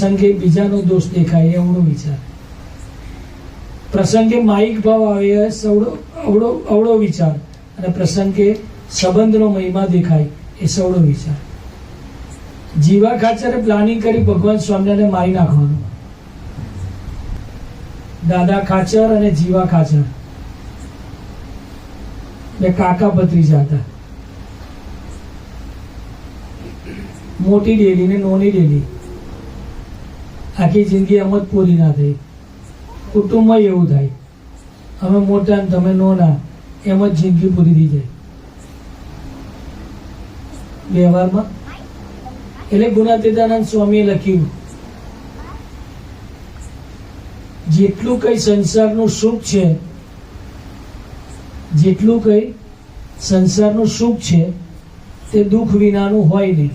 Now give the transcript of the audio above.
પ્રસંગે બીજાનો દોષ દેખાય એવડો વિચાર. પ્રસંગે માઇક ભાવ આવે સવડો અવડો અવળો વિચાર. અને પ્રસંગે સંબંધનો મહિમા દેખાય એ સવડો વિચાર. જીવા ખાચરે પ્લાનિંગ કરી ભગવાન સ્વામિનારાયણ મારી નાખવાનું. દાદા ખાચર અને જીવા ખાચર. બે કાકા ભત્રીજા હતા મોટી ડેલી ને નોની ડેલી આખી જિંદગી એમ જ પૂરી ના થઈ. કુટુંબમાં એવું થાય. અમે મોટા ને તમે નોના, એમ જ જિંદગી પૂરી થઈ જાય. વ્યવહારમાં? એટલે ગુણાતીતાનંદ સ્વામીએ લખ્યું, જેટલું કઈ સંસારનું સુખ છે, જેટલું કઈ સંસારનું સુખ છે, તે દુઃખ વિનાનું હોય નહીં.